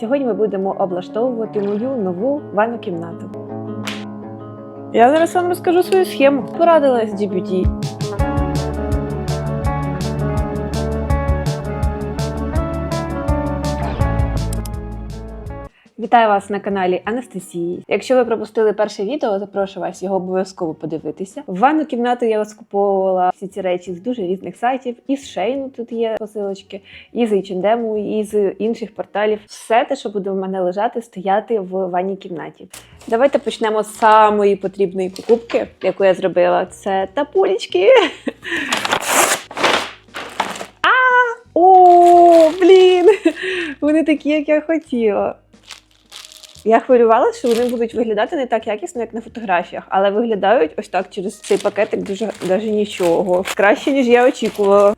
Сьогодні ми будемо облаштовувати мою нову ванну кімнату. Я зараз вам розкажу свою схему. Порадилась з GPT. Вітаю вас на каналі Анастасії. Якщо ви пропустили перше відео, запрошую вас його обов'язково подивитися. В ванну кімнату я розкуповувала всі ці речі з дуже різних сайтів. І з Шейну тут є посилочки, і з H&M, і з інших порталів. Все те, що буде в мене лежати, стояти в ванній кімнаті. Давайте почнемо з самої потрібної покупки, яку я зробила. Це тапулечки. А! О, блін! Вони такі, як я хотіла. Я хвилювалася, що вони будуть виглядати не так якісно, як на фотографіях, але виглядають ось так через цей пакетик дуже навіть нічого. Краще, ніж я очікувала.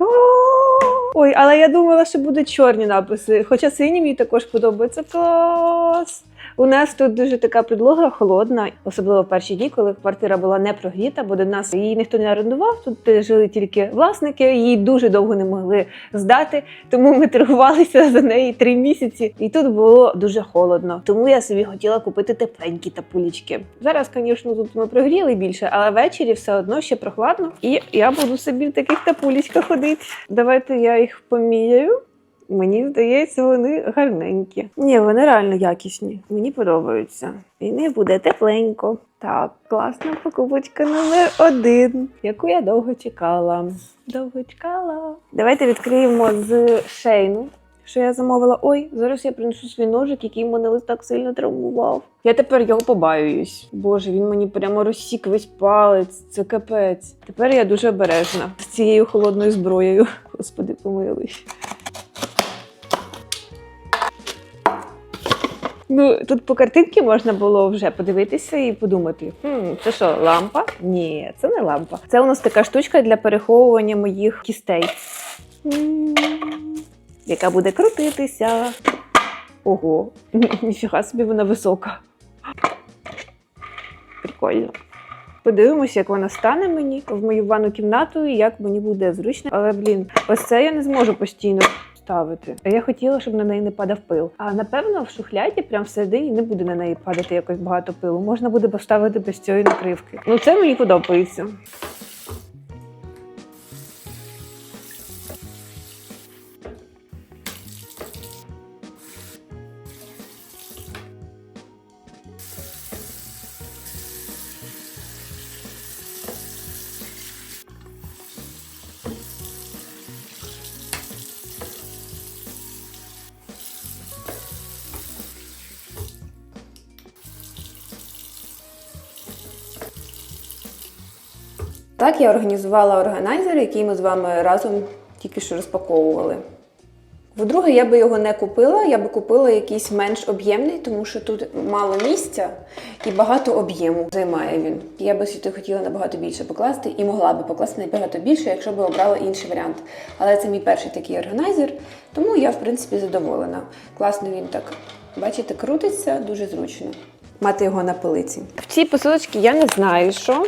Ой, але я думала, що будуть чорні написи. Хоча сині мені також подобається. Клас! У нас тут дуже така підлога холодна, особливо в перші дні, коли квартира була не прогріта, бо до нас її ніхто не орендував. Тут е, жили тільки власники, її дуже довго не могли здати. Тому ми торгувалися за неї три місяці, і тут було дуже холодно. Тому я собі хотіла купити тепленькі тапулічки. Зараз, звісно, тут ми прогріли більше, але ввечері все одно ще прохладно. І я буду собі в таких тапулічках ходити. Давайте я їх поміряю. Мені здається, вони гарненькі. Ні, вони реально якісні. Мені подобаються. І не буде тепленько. Так, класна покупочка номер один, яку я довго чекала. Довго чекала. Давайте відкриємо з шейну. Що я замовила? Ой, зараз я принесу свій ножик, який мене ось так сильно травмував. Я тепер його побаююсь. Боже, він мені прямо розсік весь палець. Це капець. Тепер я дуже обережна з цією холодною зброєю. Господи, помилуй. Ну, тут по картинці можна було вже подивитися і подумати: хм, це що, лампа? Ні, це не лампа. Це у нас така штучка для переховування моїх кістей, яка буде крутитися. Ого, ніфіга собі вона висока. Прикольно. Подивимося, як вона стане мені в мою ванну кімнату і як мені буде зручно. Але блін, ось це я не зможу постійно ставити. А я хотіла, щоб на неї не падав пил. А напевно, в шухляді, прямо всередині, не буде на неї падати якось багато пилу. Можна буде поставити без цієї накривки. Ну це мені подобається. Так я організувала органайзер, який ми з вами разом тільки що розпаковували. Вдруге, я би його не купила, я би купила якийсь менш об'ємний, тому що тут мало місця і багато об'єму займає він. Я би сюди хотіла набагато більше покласти і могла би покласти набагато більше, якщо б обрала інший варіант. Але це мій перший такий органайзер, тому я, в принципі, задоволена. Класно він так, бачите, крутиться, дуже зручно. Мати його на полиці. В цій посилочці я не знаю, що.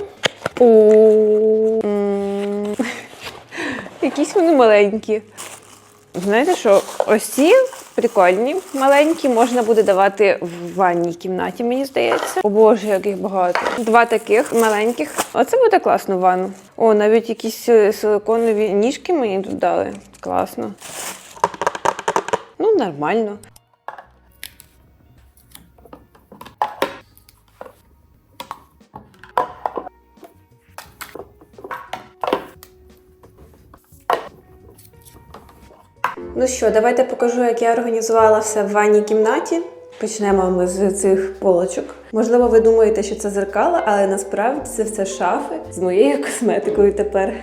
Якісь вони маленькі. Знаєте що, ось ці прикольні, маленькі, можна буде давати в ванній кімнаті, мені здається. О Боже, як їх багато. Два таких маленьких. Оце буде класно в ванну. О, навіть якісь е, силиконові ніжки мені тут дали. Класно. Ну, нормально. Ну що, давайте покажу, як я організувала все в ванній кімнаті. Почнемо ми з цих полочок. Можливо, ви думаєте, що це зеркала, але насправді це все шафи з моєю косметикою тепер.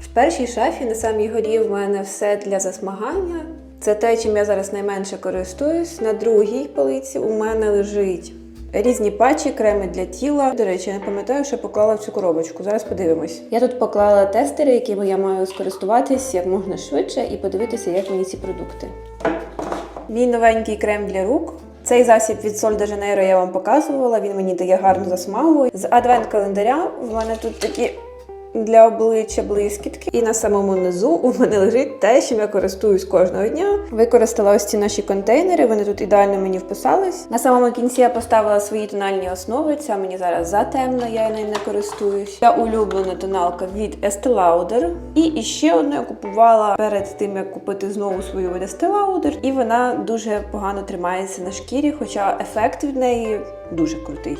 В першій шафі на самій горі в мене все для засмагання. Це те, чим я зараз найменше користуюсь. На другій полиці у мене лежить різні патчі, креми для тіла. До речі, я не пам'ятаю, що поклала в цю коробочку. Зараз подивимось. Я тут поклала тестери, якими я маю скористуватись як можна швидше, і подивитися, як мені ці продукти. Мій новенький крем для рук. Цей засіб від Sol de Janeiro я вам показувала. Він мені дає гарну засмагу. З адвент-календаря в мене тут такі для обличчя блискітки. І на самому низу у мене лежить те, чим я користуюсь кожного дня. Використала ось ці наші контейнери, вони тут ідеально мені вписались. На самому кінці я поставила свої тональні основи. Ця мені зараз затемно, я нею не користуюсь. Ця улюблена тоналка від Estee Lauder. І ще одну я купувала перед тим, як купити знову свою від Estee Lauder. І вона дуже погано тримається на шкірі, хоча ефект від неї дуже крутий.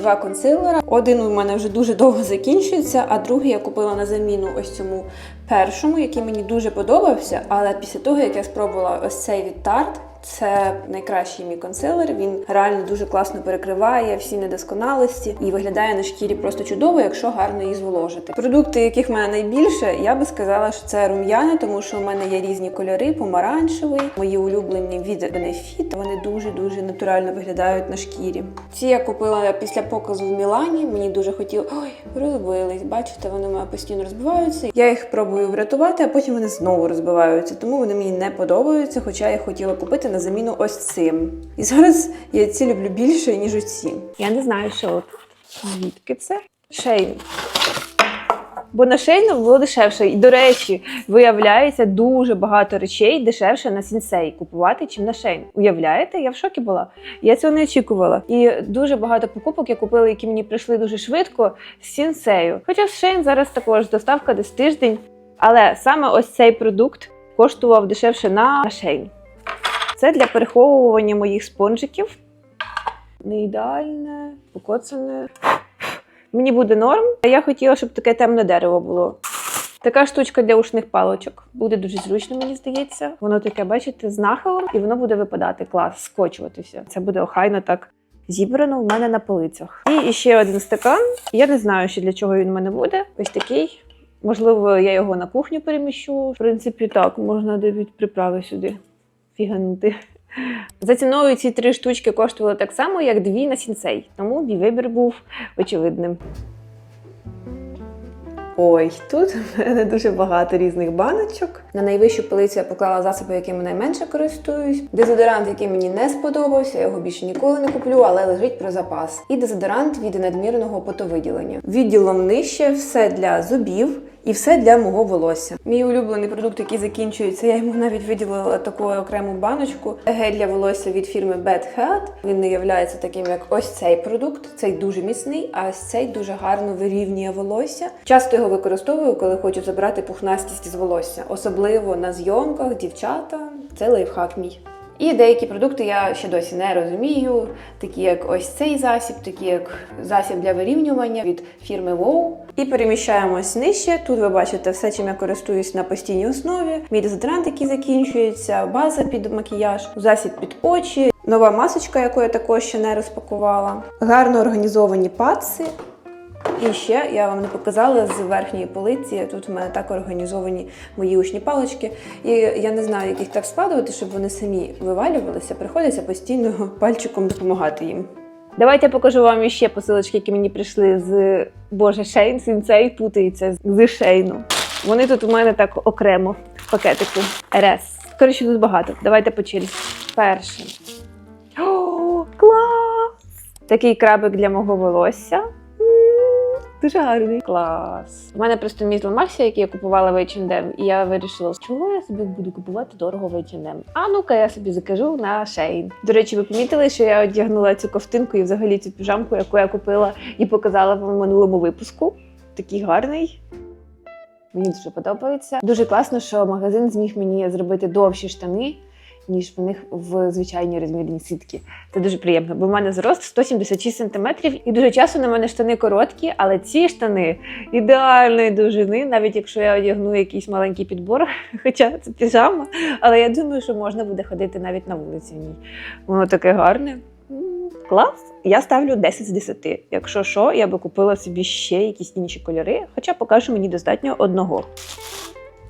Два консилера. Один у мене вже дуже довго закінчується, а другий я купила на заміну ось цьому першому, який мені дуже подобався. Але після того, як я спробувала ось цей від Tarte, це найкращий мій консилер. Він реально дуже класно перекриває всі недосконалості і виглядає на шкірі просто чудово, якщо гарно її зволожити. Продукти, яких в мене найбільше, я би сказала, що це рум'яна, тому що у мене є різні кольори, помаранчевий, мої улюблені від Benefit. Вони дуже дуже натурально виглядають на шкірі. Ці я купила після показу в Мілані. Мені дуже хотіло. Ой, розбились. Бачите, вони у мене постійно розбиваються. Я їх пробую врятувати, а потім вони знову розбиваються. Тому вони мені не подобаються, хоча я хотіла купити на заміну ось цим. І зараз я ці люблю більше, ніж оці. Я не знаю, що от звідки це. Шейн. Бо на шейну було дешевше. І, до речі, виявляється, дуже багато речей дешевше на сінсей купувати, чим на шейн. Уявляєте? Я в шокі була. Я цього не очікувала. І дуже багато покупок я купила, які мені прийшли дуже швидко з сінсею. Хоча з шейн зараз також доставка десь тиждень. Але саме ось цей продукт коштував дешевше на шейн. Це для переховування моїх спонжиків. Не ідеальне, покоцане. Мені буде норм. Я хотіла, щоб таке темне дерево було. Така штучка для ушних палочок. Буде дуже зручно, мені здається. Воно таке, бачите, з нахилом, і воно буде випадати клас, скочуватися. Це буде охайно так зібрано в мене на полицях. І ще один стакан. Я не знаю, ще для чого він в мене буде. Ось такий. Можливо, я його на кухню переміщу. В принципі, так, можна навіть приправи сюди фіганути. За ціною ці три штучки коштували так само, як дві на сінсей. Тому мій вибір був очевидним. Ой, тут в мене дуже багато різних баночок. На найвищу полицю я поклала засоби, якими найменше користуюсь. Дезодорант, який мені не сподобався, я його більше ніколи не куплю, але лежить про запас. І дезодорант від надмірного потовиділення. Відділом нижче все для зубів. І все для мого волосся. Мій улюблений продукт, який закінчується, я йому навіть виділила таку окрему баночку. Гель для волосся від фірми Bad Head. Він не є таким, як ось цей продукт. Цей дуже міцний, а цей дуже гарно вирівнює волосся. Часто його використовую, коли хочу забрати пухнастість з волосся, особливо на зйомках, дівчата. Це лайфхак мій. І деякі продукти я ще досі не розумію, такі як ось цей засіб, такі як засіб для вирівнювання від фірми WOW. І переміщаємось нижче. Тут ви бачите все, чим я користуюсь на постійній основі. Мій дезодорант, який закінчується, база під макіяж, засіб під очі, нова масочка, яку я також ще не розпакувала, гарно організовані патси. І ще я вам не показала з верхньої полиці. Тут у мене так організовані мої ушні палички. І я не знаю, як їх так складувати, щоб вони самі вивалювалися. Приходиться постійно пальчиком допомагати їм. Давайте я покажу вам ще посилочки, які мені прийшли з Боже Шейн, Сінцей путається з Шейну. Вони тут у мене так окремо в пакетику. РС. Коротше, тут багато. Давайте по черзі. Перше. О, клас! Такий крабик для мого волосся. Дуже гарний. Клас. У мене просто мій зламався, який я купувала в H&M, і я вирішила, чого я собі буду купувати дорого в H&M. А ну-ка я собі закажу на Shein. До речі, ви помітили, що я одягнула цю ковтинку і взагалі цю піжамку, яку я купила і показала вам в минулому випуску. Такий гарний. Мені дуже подобається. Дуже класно, що магазин зміг мені зробити довші штани, ніж в них в звичайній розмірній сітки. Це дуже приємно, бо в мене зрост 176 см, і дуже часто на мене штани короткі, але ці штани ідеальної довжини, навіть якщо я одягну якийсь маленький підбор, хоча це піжама, але я думаю, що можна буде ходити навіть на вулиці в ній. Воно таке гарне. Клас. Я ставлю 10 з 10. Якщо що, я би купила собі ще якісь інші кольори, хоча поки що мені достатньо одного.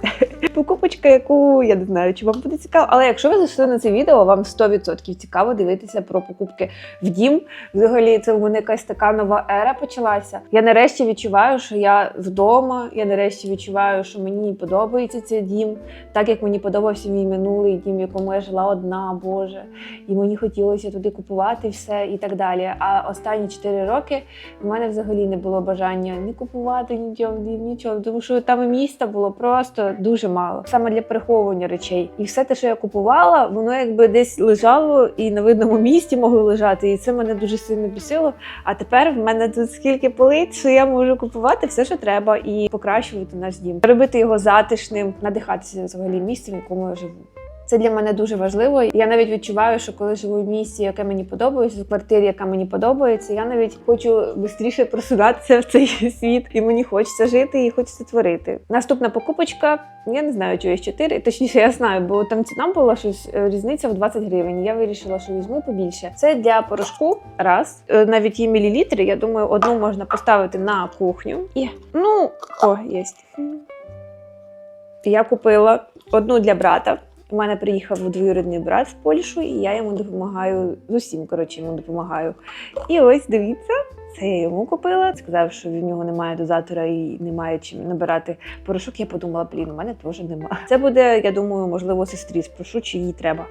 Покупочка, яку я не знаю, чи вам буде цікаво. Але якщо ви зайшли на це відео, вам 100% цікаво дивитися про покупки в дім. Взагалі, це у мене якась така нова ера почалася. Я нарешті відчуваю, що я вдома. Я нарешті відчуваю, що мені подобається цей дім, так як мені подобався мій минулий дім, в якому я жила одна, Боже. І мені хотілося туди купувати все і так далі. А останні 4 роки в мене взагалі не було бажання ні купувати нічого, ні нічого, тому що там і міста було просто дуже мало, саме для приховування речей. І все те, що я купувала, воно якби десь лежало і на видному місці могло лежати. І це мене дуже сильно бісило. А тепер в мене тут скільки полиць, що я можу купувати все, що треба, і покращувати наш дім, робити його затишним, надихатися взагалі місцем, в якому я живу. Це для мене дуже важливо. Я навіть відчуваю, що коли живу в місті, яке мені подобається, в квартирі, яка мені подобається, я навіть хочу швидше просунатися в цей світ, і мені хочеться жити і хочеться творити. Наступна покупочка. Я не знаю, чи є 4, точніше, я знаю, бо там ціна була щось е, різниця в 20 гривень. Я вирішила, що візьму побільше. Це для порошку. Раз Е, навіть є мілілітри. Я думаю, одну можна поставити на кухню. І ну о, є. Я купила одну для брата. У мене приїхав двоюрідний брат в Польщу, і я йому допомагаю з усім. Коротше, йому допомагаю. І ось дивіться, це я йому купила. Сказав, що в нього немає дозатора і немає чим набирати порошок. Я подумала, блін, у мене теж немає. Це буде, я думаю, можливо, сестрі спрошу, чи їй треба.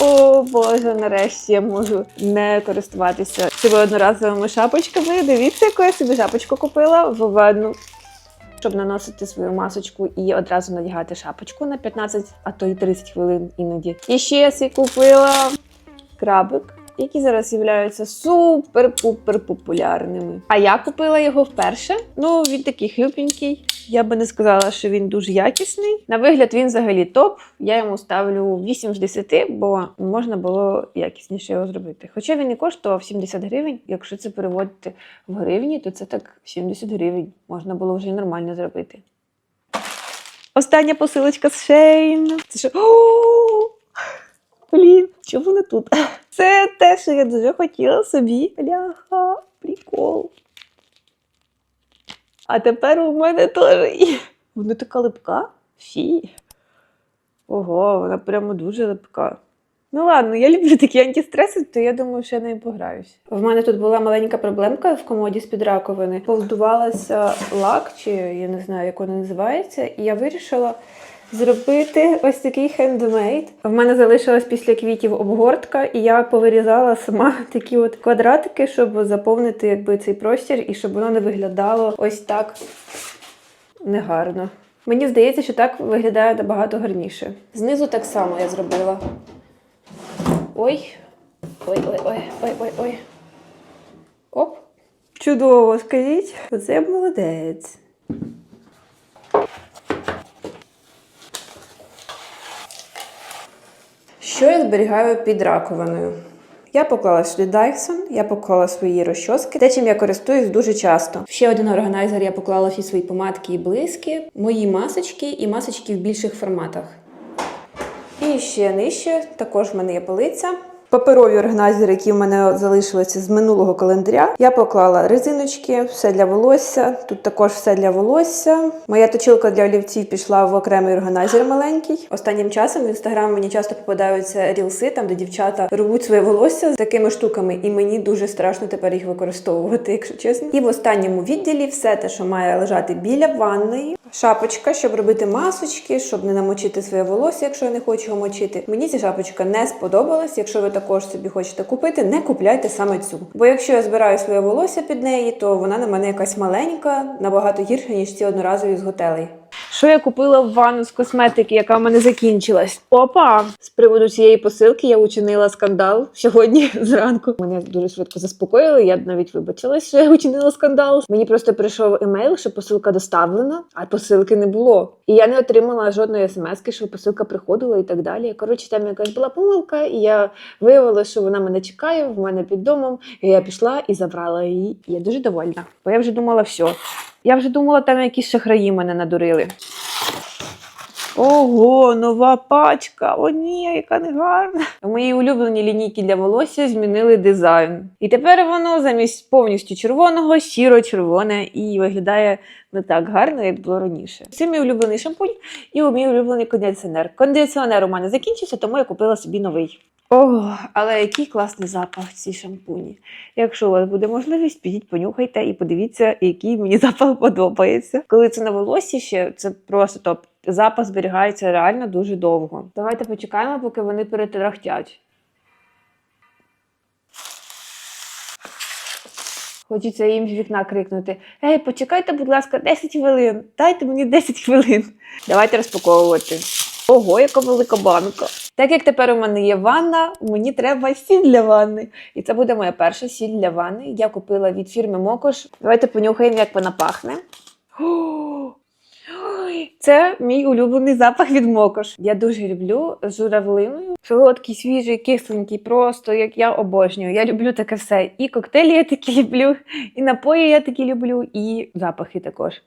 О Боже, нарешті я можу не користуватися цими одноразовими шапочками. Дивіться, яку я собі шапочку купила в ванну щоб наносити свою масочку і одразу надягати шапочку на 15, а то й 30 хвилин іноді. І ще я купила крабик. Які зараз являються супер-пупер популярними. А я купила його вперше. Ну, він такий хлюпенький. Я би не сказала, що він дуже якісний. На вигляд він взагалі топ. Я йому ставлю 8 з 10, бо можна було якісніше його зробити. Хоча він і коштував 70 гривень. Якщо це переводити в гривні, то це так 70 гривень. Можна було вже нормально зробити. Остання посилочка з Шейн. Це що? Блін, чому вона тут? Це те, що я дуже хотіла собі. Бляха, прикол. А тепер у мене теж є. Вона така липка. Фі. Ого, вона прямо дуже липка. Ну ладно, я люблю такі антистреси, то я думаю, що я нею пограюсь. В мене тут була маленька проблемка в комоді з-під раковини. Повздувалася лак, чи я не знаю, як вона називається, і я вирішила зробити ось такий хендмейд. В мене залишилась після квітів обгортка, і я повирізала сама такі от квадратики, щоб заповнити якби цей простір і щоб воно не виглядало ось так негарно. Мені здається, що так виглядає набагато гарніше. Знизу так само я зробила. Ой. Ой, ой, ой, ой, ой, ой. Оп. Чудово, скажіть. Оце молодець. Що я зберігаю під раковиною? Я поклала сюди Dyson, я поклала свої розчоски, те, чим я користуюсь дуже часто. Ще один органайзер я поклала всі свої помадки і блиски, мої масочки і масочки в більших форматах. І ще нижче також в мене є полиця. Паперові органайзери, які в мене залишилися з минулого календаря. Я поклала резиночки, все для волосся. Тут також все для волосся. Моя точилка для олівців пішла в окремий органайзер маленький. Останнім часом в інстаграм мені часто попадаються рілси, там де дівчата рвуть своє волосся з такими штуками, і мені дуже страшно тепер їх використовувати, якщо чесно. І в останньому відділі все те, що має лежати біля ванної. Шапочка, щоб робити масочки, щоб не намочити своє волосся, якщо я не хочу його мочити. Мені ця шапочка не сподобалась. Якщо ви також собі хочете купити, не купляйте саме цю. Бо якщо я збираю своє волосся під неї, то вона на мене якась маленька, набагато гірша, ніж ці одноразові з готелей. Що я купила в ванну з косметики, яка в мене закінчилась? Опа! З приводу цієї посилки я учинила скандал сьогодні зранку. Мене дуже швидко заспокоїли. Я навіть вибачилась, що я учинила скандал. Мені просто прийшов емейл, що посилка доставлена, а посилки не було. І я не отримала жодної смски, що посилка приходила і так далі. Коротше, там якась була помилка, і я виявила, що вона мене чекає в мене під домом. І я пішла і забрала її. Я дуже довольна. Бо я вже думала, все. Я вже думала, там якісь шахраї мене надурили. Ого, нова пачка. О, ні, яка негарна. У моїй улюбленій лінійки для волосся змінили дизайн. І тепер воно замість повністю червоного, щиро-червоне і виглядає не так гарно, як було раніше. Це мій улюблений шампунь і мій улюблений кондиціонер. Кондиціонер у мене закінчився, тому я купила собі новий. О, але який класний запах ці шампуні. Якщо у вас буде можливість, підіть понюхайте і подивіться, який мені запах подобається. Коли це на волосі ще, це просто топ. Запах зберігається реально дуже довго. Давайте почекаємо, поки вони перетрахтять. Хочеться їм з вікна крикнути: Ей, почекайте, будь ласка, 10 хвилин. Дайте мені 10 хвилин. Давайте розпаковувати. Ого, яка велика банка. Так як тепер у мене є ванна, мені треба сіль для ванни. І це буде моя перша сіль для ванни. Я купила від фірми Мокош. Давайте понюхаємо, як вона пахне. О, Це мій улюблений запах від Мокош. Я дуже люблю з журавлиною. Солодкий, свіжий, кисленький, просто як я обожнюю. Я люблю таке все. І коктейлі я такі люблю, і напої я такі люблю, і запахи також.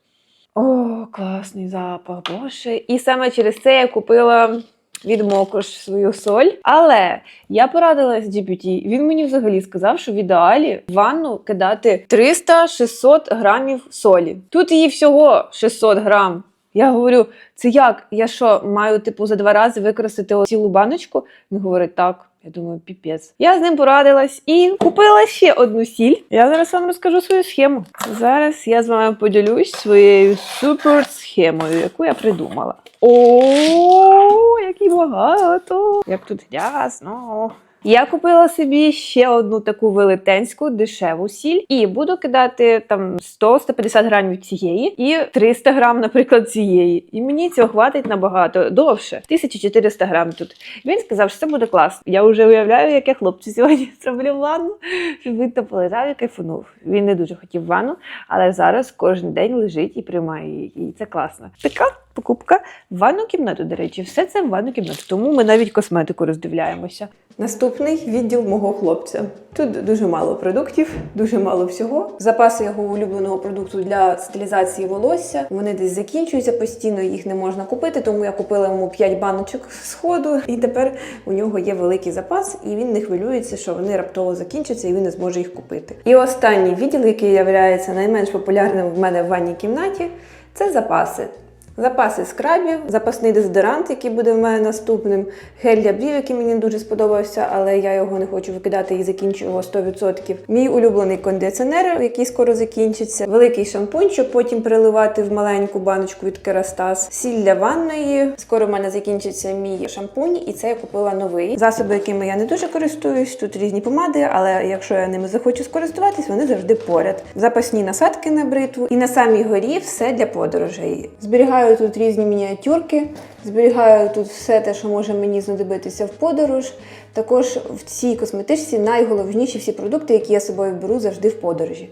О, класний запах, боже. І саме через це я купила від Мокош свою соль. Але я порадилась GPT. Він мені взагалі сказав, що в ідеалі в ванну кидати 300-600 грамів солі. Тут її всього 600 грам. Я говорю, це як? Я що, маю типу за два рази використати цілу баночку? Він говорить, так. Я думаю, піпець. Я з ним порадилась і купила ще одну сіль. Я зараз вам розкажу свою схему. Зараз я з вами поділюсь своєю супер схемою, яку я придумала. О, які багато! Як тут грязно. Я купила собі ще одну таку велетенську дешеву сіль і буду кидати там 100-150 грамів цієї і 300 грам, наприклад, цієї. І мені цього хватить набагато довше. 1400 грам тут. Він сказав, що це буде класно. Я вже уявляю, як я хлопцю сьогодні зроблю ванну, щоб він там полежав і кайфунув. Він не дуже хотів ванну, але зараз кожен день лежить і приймає її. І це класно. Така покупка в ванну кімнату, до речі, все це в ванну кімнату. Тому ми навіть косметику роздивляємося. Наступний відділ мого хлопця. Тут дуже мало продуктів, дуже мало всього. Запаси його улюбленого продукту для стилізації волосся. Вони десь закінчуються постійно, їх не можна купити, тому я купила йому 5 баночок з ходу, і тепер у нього є великий запас, і він не хвилюється, що вони раптово закінчаться, і він не зможе їх купити. І останній відділ, який є найменш популярним в мене в ванній кімнаті, це запаси. Запаси скрабів, запасний дезодорант, який буде в мене наступним, гель для брів, який мені дуже сподобався, але я його не хочу викидати і закінчу його 100%. Мій улюблений кондиціонер, який скоро закінчиться, великий шампунь, щоб потім переливати в маленьку баночку від Керастас, сіль для ванної. Скоро в мене закінчиться мій шампунь, і це я купила новий. Засоби, якими я не дуже користуюсь. Тут різні помади, але якщо я ними захочу скористуватись, вони завжди поряд. Запасні насадки на бритву, і на самій горі все для подорожей. Зберігаю тут різні мініатюрки, зберігаю тут все те, що може мені знадобитися в подорож. Також в цій косметичці найголовніші всі продукти, які я собою беру завжди в подорожі.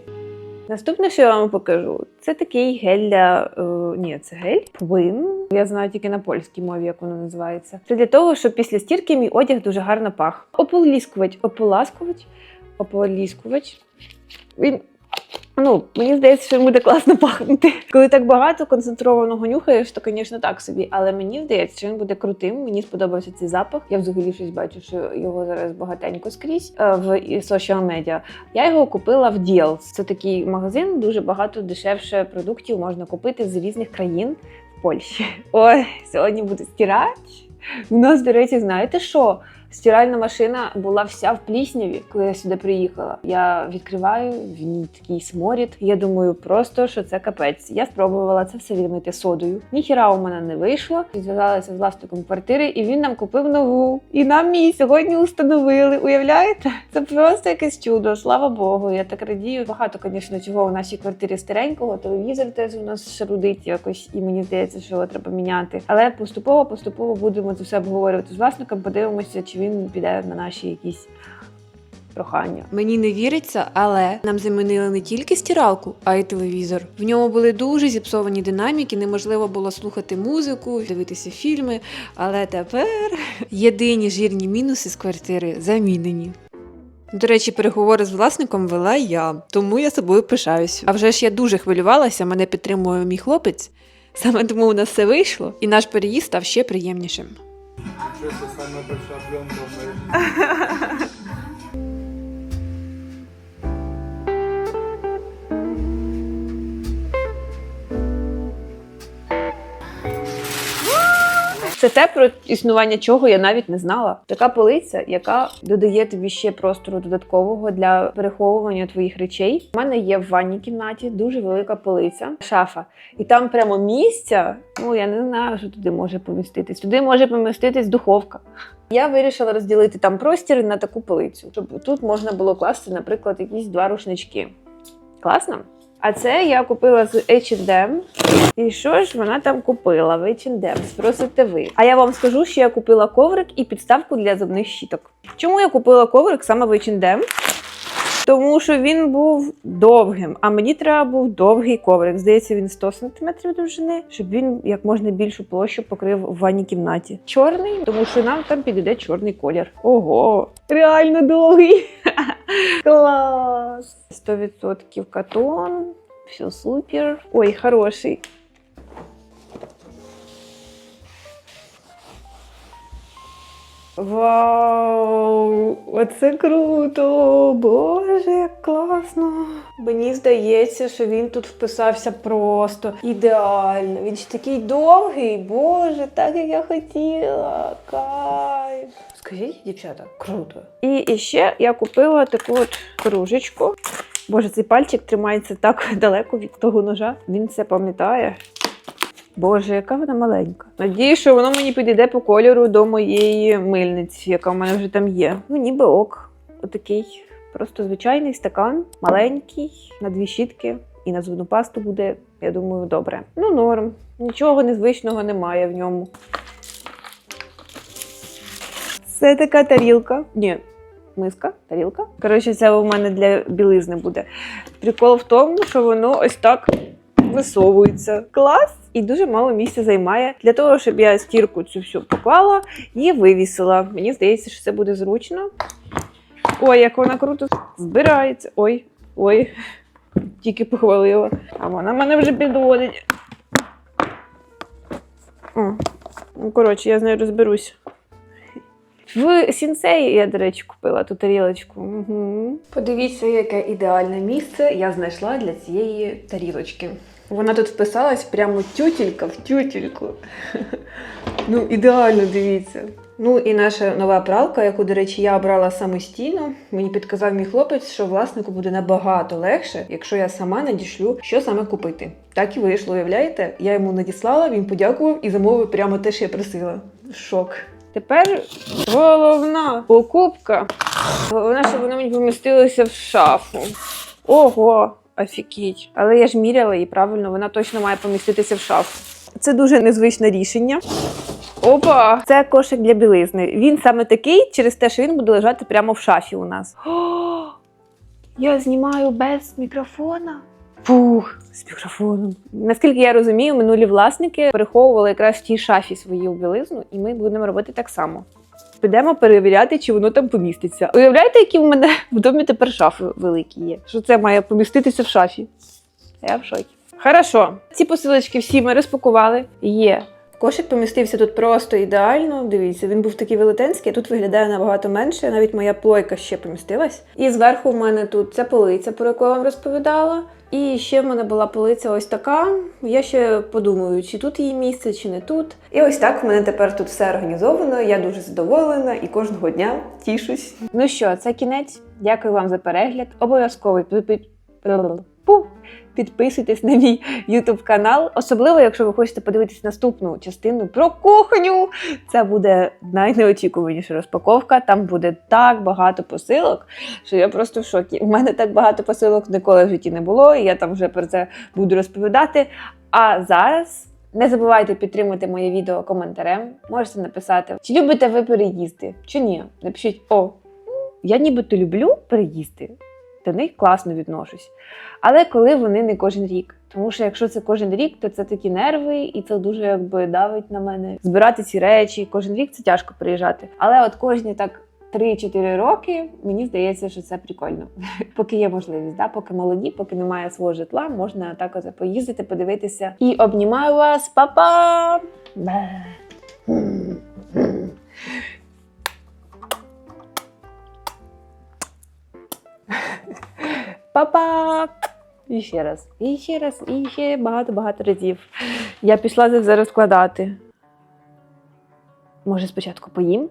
Наступне, що я вам покажу, це такий гель для е, ні, це гель Пвин. Я знаю тільки на польській мові, як воно називається. Це для того, щоб після стірки мій одяг дуже гарно пах. Ополіскувач, ополаскувач, ополіскувач. Він Ну, мені здається, що він буде класно пахнути. Коли так багато концентрованого нюхаєш, то, звісно, так собі. Але мені здається, що він буде крутим. Мені сподобався цей запах. Я взагалі щось бачу, що його зараз багатенько скрізь е, в соціал медіа. Я його купила в Deals. Це такий магазин, дуже багато дешевше продуктів можна купити з різних країн в Польщі. Ой, сьогодні буду стирати. У нас, до речі, знаєте що? Стиральна машина була вся в плісняві, коли я сюди приїхала. Я відкриваю, він такий сморід. Я думаю, просто що це капець. Я спробувала це все відмити содою. Ніхіра у мене не вийшло. Зв'язалася з власником квартири, і він нам купив нову. І нам її сьогодні установили. Уявляєте? Це просто якесь чудо. Слава Богу. Я так радію. Багато, звісно, чого у нашій квартирі старенького. Телевізор теж у нас шарудить якось, і мені здається, що його треба міняти. Але поступово, поступово будемо це все обговорювати з власником. Подивимося, чи він піде на наші якісь прохання. Мені не віриться, але нам замінили не тільки стиралку, а й телевізор. В ньому були дуже зіпсовані динаміки, неможливо було слухати музику, дивитися фільми. Але тепер єдині жирні мінуси з квартири замінені. До речі, переговори з власником вела я, тому я собою пишаюсь. А вже ж я дуже хвилювалася, мене підтримує мій хлопець. Саме тому у нас все вийшло, і наш переїзд став ще приємнішим. Что это Yung bomber. Це те, про існування чого я навіть не знала. Така полиця, яка додає тобі ще простору додаткового для переховування твоїх речей. У мене є в ванній кімнаті дуже велика полиця, шафа, і там прямо місця. Ну я не знаю, що туди може поміститись. Туди може поміститись духовка. Я вирішила розділити там простір на таку полицю, щоб тут можна було класти, наприклад, якісь два рушнички. Класно? А це я купила з H&M. І що ж вона там купила в H&M? Спросите ви. А я вам скажу, що я купила коврик і підставку для зубних щіток. Чому я купила коврик саме в H&M? Тому що він був довгим, а мені треба був довгий коврик. Здається, він 100 см довжини, щоб він як можна більшу площу покрив в ванній кімнаті. Чорний, тому що нам там підійде чорний колір. Ого, реально довгий. Клас! 100% катон. Все супер. Ой, хороший. Вау! Оце круто! Боже, як класно! Мені здається, що він тут вписався просто ідеально. Він ж такий довгий, боже, так як я хотіла. Кайф! Скажіть, дівчата, круто. І, і ще я купила таку от кружечку. Боже, цей пальчик тримається так далеко від того ножа. Він це пам'ятає. Боже, яка вона маленька. Надію, що воно мені підійде по кольору до моєї мильниці, яка в мене вже там є. Ну, ніби ок. Отакий просто звичайний стакан, маленький, на дві щітки. І на зубну пасту буде, я думаю, добре. Ну, норм. Нічого незвичного немає в ньому. Це така тарілка. Ні, миска, тарілка. Коротше, це у мене для білизни буде. Прикол в тому, що воно ось так висовується. Клас! І дуже мало місця займає для того, щоб я стірку цю всю поклала і вивісила. Мені здається, що це буде зручно. Ой, як вона круто збирається. Ой, ой, тільки похвалила. А вона мене вже підводить. Ну, коротше, я з нею розберусь. В сінсеї я, до речі, купила ту тарілочку. Угу. Подивіться, яке ідеальне місце я знайшла для цієї тарілочки. Вона тут вписалась прямо тютелька в тютельку. Ну, ідеально дивіться. Ну і наша нова пралка, яку, до речі, я обрала самостійно. Мені підказав мій хлопець, що власнику буде набагато легше, якщо я сама надішлю, що саме купити. Так і вийшло, уявляєте? Я йому надіслала, він подякував і замовив прямо те, що я просила. Шок. Тепер головна покупка. Головне, щоб воно мені помістилося в шафу. Ого, офігеть. Але я ж міряла і правильно, вона точно має поміститися в шафу. Це дуже незвичне рішення. Опа! Це кошик для білизни. Він саме такий через те, що він буде лежати прямо в шафі у нас. О, я знімаю без мікрофона. Фух, з мікрофоном. Наскільки я розумію, минулі власники переховували якраз в тій шафі свою білизну, і ми будемо робити так само. Підемо перевіряти, чи воно там поміститься. Уявляєте, які в мене в домі тепер шафи великі є? Що це має поміститися в шафі? Я в шокі. Хорошо, ці посилочки всі ми розпакували. Є. Кошик помістився тут просто ідеально. Дивіться, він був такий велетенський, а тут виглядає набагато менше. Навіть моя плойка ще помістилась. І зверху в мене тут ця полиця, про яку я вам розповідала. І ще в мене була полиця ось така. Я ще подумаю, чи тут її місце, чи не тут. І ось так в мене тепер тут все організовано. Я дуже задоволена і кожного дня тішусь. Ну що, це кінець. Дякую вам за перегляд. Обов'язково пи- пи- Пу! Підписуйтесь на мій YouTube канал, особливо, якщо ви хочете подивитись наступну частину про кухню. Це буде найнеочікуваніша розпаковка. Там буде так багато посилок, що я просто в шокі. У мене так багато посилок ніколи в житті не було, і я там вже про це буду розповідати. А зараз. Не забувайте підтримати моє відео коментарем. Можете написати, чи любите ви переїзди, чи ні. Напишіть, о, я нібито люблю переїзди, до них класно відношусь. Але коли вони не кожен рік. Тому що якщо це кожен рік, то це такі нерви, і це дуже якби давить на мене. Збирати ці речі, кожен рік це тяжко приїжджати. Але от кожні так 3-4 роки, мені здається, що це прикольно. Поки є можливість, да? поки молоді, поки немає свого житла, можна так оце поїздити, подивитися. І обнімаю вас, папа! Папа! І ще раз, і ще раз, і ще багато-багато разів. Я пішла це все розкладати. Може, спочатку поїм?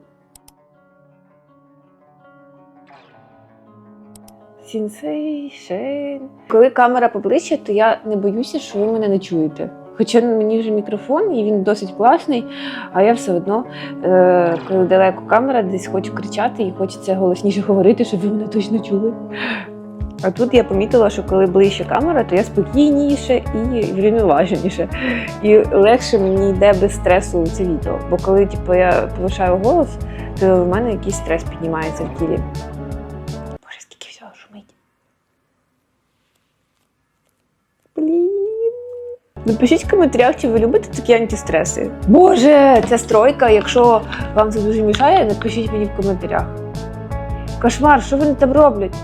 Сінсейшн. Коли камера поближче, то я не боюся, що ви мене не чуєте. Хоча мені вже мікрофон, і він досить класний, а я все одно, е, коли далеко камера, десь хочу кричати і хочеться голосніше говорити, щоб ви мене точно чули. А тут я помітила, що коли ближче камера, то я спокійніше і врівноваженіше. І легше мені йде без стресу це відео. Бо коли типу, я повишаю голос, то в мене якийсь стрес піднімається в тілі. Боже, скільки всього шумить. Блін. Напишіть в коментарях, чи ви любите такі антистреси. Боже, ця стройка, якщо вам це дуже мішає, напишіть мені в коментарях. Кошмар, що вони там роблять?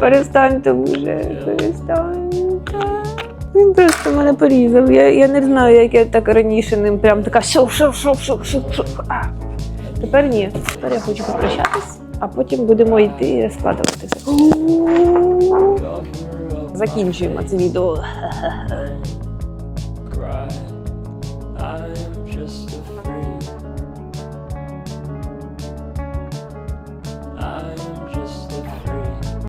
Перестаньте вже, перестаньте. Він просто мене порізав. Я, я не знаю, як я так раніше ним прям така шов, шов, шов, шов, шов. Тепер ні. Тепер я хочу попрощатись, а потім будемо йти і розкладуватися. Закінчуємо це відео.